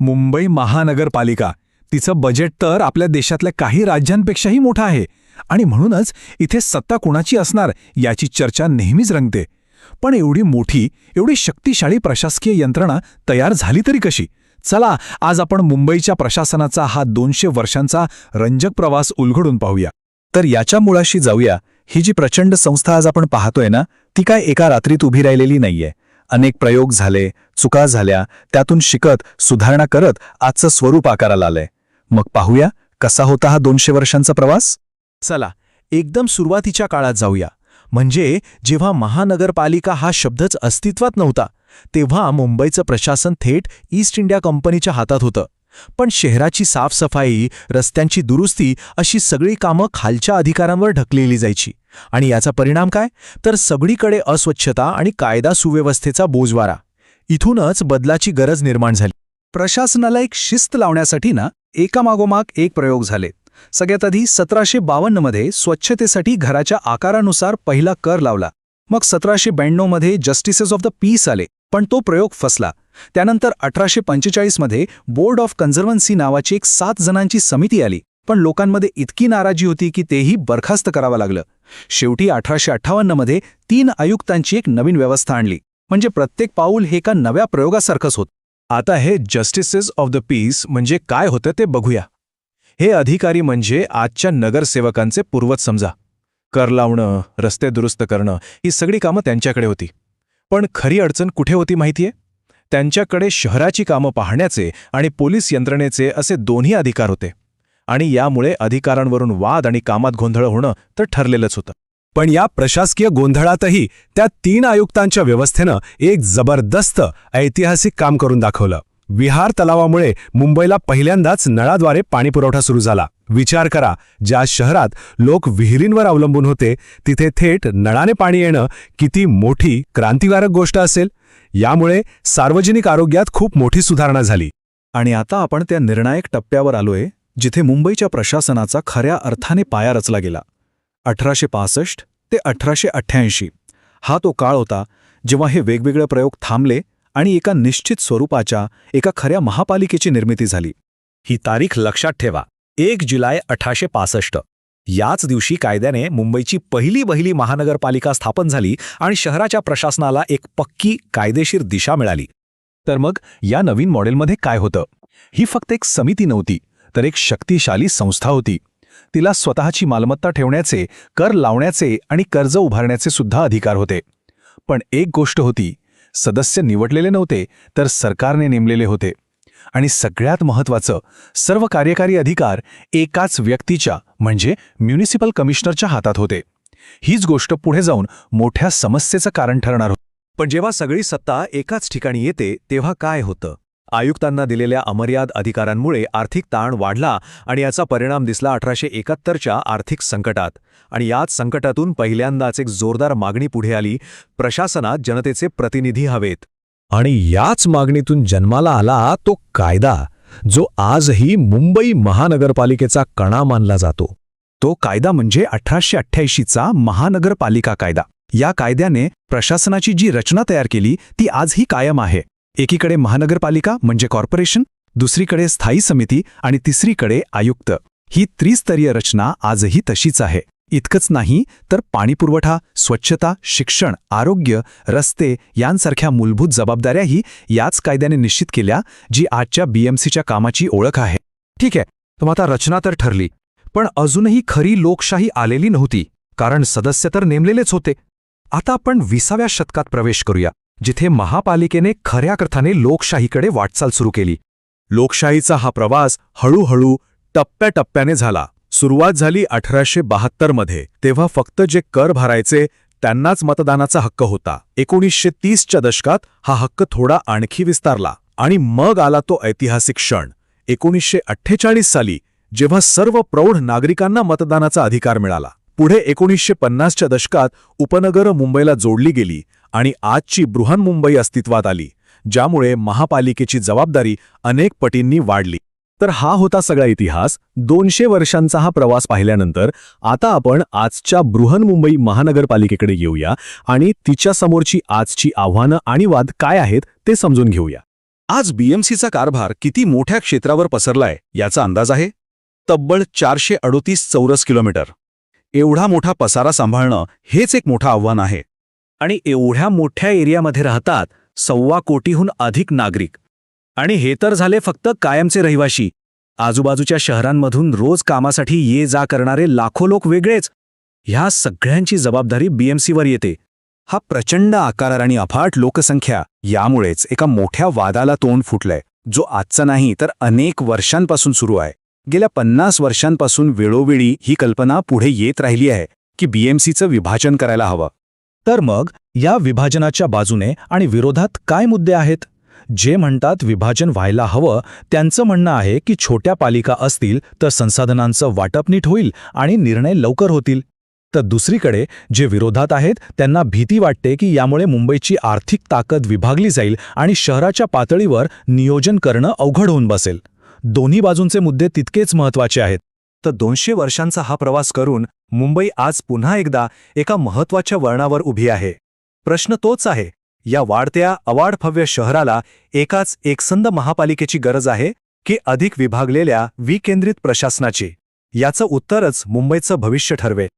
मुंबई महानगरपालिका. तिचं बजेट तर आपल्या देशातल्या काही राज्यांपेक्षाही मोठं आहे. आणि म्हणूनच इथे सत्ता कुणाची असणार याची चर्चा नेहमीच रंगते. पण एवढी मोठी एवढी शक्तिशाळी प्रशासकीय यंत्रणा तयार झाली तरी कशी? चला आज आपण मुंबईच्या प्रशासनाचा हा दोनशे वर्षांचा रंजक प्रवास उलगडून पाहूया. तर याच्या मुळाशी जाऊया. ही जी प्रचंड संस्था आज आपण पाहतोय ना ती काय एका रात्रीत उभी राहिलेली नाहीये. अनेक प्रयोग झाले चुका झाल्या त्यातून शिकत सुधारणा करत आजचं स्वरूप आकाराला आलंय. मग पाहूया कसा होता हा दोनशे वर्षांचा प्रवास? चला एकदम सुरुवातीच्या काळात जाऊया. म्हणजे जेव्हा महानगरपालिका हा शब्दच अस्तित्वात नव्हता तेव्हा मुंबईचं प्रशासन थेट ईस्ट इंडिया कंपनीच्या हातात होतं. पण शहराची साफसफाई रस्त्यांची दुरुस्ती अशी सगळी कामं खालच्या अधिकारांवर ढकलेली जायची. आणि याचा परिणाम काय? तर सगळीकडे अस्वच्छता आणि कायदा सुव्यवस्थेचा बोजवारा. इथूनच बदलाची गरज निर्माण झाली. प्रशासनाला एक शिस्त लावण्यासाठी ना एकामागोमाग एक प्रयोग झाले. सगळ्यात आधी सतराशे बावन्नमध्ये स्वच्छतेसाठी घराच्या आकारानुसार पहिला कर लावला. मग सतराशे ब्याण्णवमध्ये जस्टिसेस ऑफ द पीस आले. पण तो प्रयोग फसला. त्यानंतर अठराशे पंचेचाळीसमध्ये बोर्ड ऑफ कन्झर्वन्सी नावाची एक सात जणांची समिती आली. पण लोकांमध्ये इतकी नाराजी होती की तेही बरखास्त करावं लागलं. शेवटी अठराशे अठ्ठावन्नमध्ये तीन आयुक्तांची एक नवीन व्यवस्था आणली. म्हणजे प्रत्येक पाऊल हे एका नव्या प्रयोगासारखंच होत. आता हे जस्टिसेस ऑफ द पीस म्हणजे काय होतं ते बघूया. हे अधिकारी म्हणजे आजच्या नगरसेवकांचे पूर्वज समजा. कर लावणं रस्ते दुरुस्त करणं ही सगळी कामं त्यांच्याकडे होती. पण खरी अडचण कुठे होती माहितीये? त्यांच्याकडे शहराची कामं पाहण्याचे आणि पोलीस यंत्रणेचे असे दोन्ही अधिकार होते. आणि यामुळे अधिकारांवरून वाद आणि कामात गोंधळ होणं तर ठरलेलंच होतं. पण या प्रशासकीय गोंधळातही त्या तीन आयुक्तांच्या व्यवस्थेनं एक जबरदस्त ऐतिहासिक काम करून दाखवलं. विहार तलावामुळे मुंबईला पहिल्यांदाच नळाद्वारे पाणीपुरवठा सुरू झाला. विचार करा. ज्या शहरात लोक विहिरींवर अवलंबून होते तिथे थेट नळाने पाणी येणं किती मोठी क्रांतिकारक गोष्ट असेल. यामुळे सार्वजनिक आरोग्यात खूप मोठी सुधारणा झाली. आणि आता आपण त्या निर्णायक टप्प्यावर आलोय जिथे मुंबईच्या प्रशासनाचा खऱ्या अर्थाने पाया रचला गेला. अठराशे पासष्ट ते अठराशे अठ्ठ्याऐंशी. हा तो काळ होता जेव्हा हे वेगवेगळे प्रयोग थांबले आणि एका निश्चित स्वरूपाच्या एका खऱ्या महापालिकेची निर्मिती झाली. ही तारीख लक्षात ठेवा. एक जुलै अठराशे पासष्ट. याच दिवशी कायद्याने मुंबईची पहिली बहिली महानगरपालिका स्थापन झाली आणि शहराच्या प्रशासनाला एक पक्की कायदेशीर दिशा मिळाली. तर मग या नवीन मॉडेलमध्ये काय होतं? ही फक्त एक समिती नव्हती तर एक शक्तिशाली संस्था होती. तिला स्वतःची मालमत्ता ठेवण्याचे कर लावण्याचे आणि कर्ज उभारण्याचे सुद्धा अधिकार होते. पण एक गोष्ट होती सदस्य निवडलेले नव्हते तर सरकारने नेमलेले होते. आणि सगळ्यात महत्त्वाचं सर्व कार्यकारी अधिकार एकाच व्यक्तीच्या म्हणजे म्युनिसिपल कमिशनरच्या हातात होते. हीच गोष्ट पुढे जाऊन मोठ्या समस्येचं कारण ठरणार होतं. पण जेव्हा सगळी सत्ता एकाच ठिकाणी येते तेव्हा काय होतं? आयुक्तांना दिलेल्या अमर्याद अधिकारांमुळे आर्थिक ताण वाढला आणि याचा परिणाम दिसला अठराशे एकाहत्तरच्या आर्थिक संकटात. आणि याच संकटातून पहिल्यांदाच एक जोरदार मागणी पुढे आली प्रशासनात जनतेचे प्रतिनिधी हवेत. आणि याच मागणीतून जन्माला आला तो कायदा जो आजही मुंबई महानगरपालिकेचा कणा मानला जातो. तो कायदा म्हणजे अठराशे अठ्ठ्याऐंशीचा महानगरपालिका कायदा. या कायद्याने प्रशासनाची जी रचना तयार केली ती आजही कायम आहे. एकीकडे महानगरपालिका म्हणजे कॉर्पोरेशन दुसरीकडे स्थायी समिती आणि तिसरीकडे आयुक्त. ही त्रिस्तरीय रचना आजही तशीच आहे. इतकंच नाही तर पाणीपुरवठा स्वच्छता शिक्षण आरोग्य रस्ते यांसारख्या मूलभूत जबाबदाऱ्याही याच कायद्याने निश्चित केल्या जी आजच्या बीएमसीच्या कामाची ओळख आहे. ठीक आहे तर आता रचना तर ठरली पण अजूनही खरी लोकशाही आलेली नव्हती कारण सदस्य तर नेमलेलेच होते. आता आपण विसाव्या शतकात प्रवेश करूया जिथे महापालिकेने खऱ्या अर्थाने लोकशाहीकडे वाटचाल सुरू केली. लोकशाहीचा हा प्रवास हळूहळू टप्प्याटप्प्याने झाला. सुरुवात झाली अठराशे बहात्तरमध्ये तेव्हा फक्त जे कर भरायचे त्यांनाच मतदानाचा हक्क होता. एकोणीसशे तीसच्या दशकात हा हक्क थोडा आणखी विस्तारला आणि मग आला तो ऐतिहासिक क्षण. एकोणीसशे अठ्ठेचाळीस साली जेव्हा सर्व प्रौढ नागरिकांना मतदानाचा अधिकार मिळाला. पुढे एकोणीसशे पन्नासच्या दशकात उपनगरं मुंबईला जोडली गेली आणि आजची बृहन्मुंबई अस्तित्वात आली ज्यामुळे महापालिकेची जबाबदारी अनेक पटींनी वाढली. तर हा होता सगळा इतिहास. दोनशे वर्षांचा हा प्रवास पाहिल्यानंतर आता आपण आजच्या बृहन्मुंबई महानगरपालिकेकडे येऊया आणि तिच्यासमोरची आजची आव्हानं आणि वाद काय आहेत ते समजून घेऊया. आज बीएमसीचा कारभार किती मोठ्या क्षेत्रावर पसरलाय याचा अंदाज आहे? तब्बल चारशे अडोतीस चौरस किलोमीटर. एवढा मोठा पसारा सांभाळणं हेच एक मोठं आव्हान आहे. आणि एवढ्या मोठ्या एरियामध्ये राहतात सव्वा कोटीहून अधिक नागरिक. आणि हे तर झाले फक्त कायमचे रहिवाशी. आजूबाजूच्या शहरांमधून रोज कामासाठी ये जा करणारे लाखो लोक वेगळेच. ह्या सगळ्यांची जबाबदारी बीएमसीवर येते. हा प्रचंड आकार आणि अफाट लोकसंख्या यामुळेच एका मोठ्या वादाला तोंड फुटलंय जो आजचा नाही तर अनेक वर्षांपासून सुरू आहे. गेल्या पन्नास वर्षांपासून वेळोवेळी ही कल्पना पुढे येत राहिली आहे की बीएमसीचं विभाजन करायला हवं. तर मग या विभाजनाच्या बाजूने आणि विरोधात काय मुद्दे आहेत? जे म्हणतात विभाजन व्हायला हवं त्यांचं म्हणणं आहे की छोट्या पालिका असतील तर संसाधनांचं वाटप नीट होईल आणि निर्णय लवकर होतील. तर दुसरीकडे जे विरोधात आहेत त्यांना भीती वाटते की यामुळे मुंबईची आर्थिक ताकद विभागली जाईल आणि शहराच्या पातळीवर नियोजन करणं अवघड होऊन बसेल. दोन्ही बाजूंचे मुद्दे तितकेच महत्त्वाचे आहेत. तर दोनशे वर्षांचा हा प्रवास करून मुंबई आज पुन्हा एकदा एका महत्त्वाच्या वळणावर उभी आहे. प्रश्न तोच आहे या वाढत्या अवाढभव्य शहराला एकाच एकसंद महापालिकेची गरज आहे की अधिक विभागलेल्या विकेंद्रित प्रशासनाची. याचं उत्तरच मुंबईचं भविष्य ठरवे.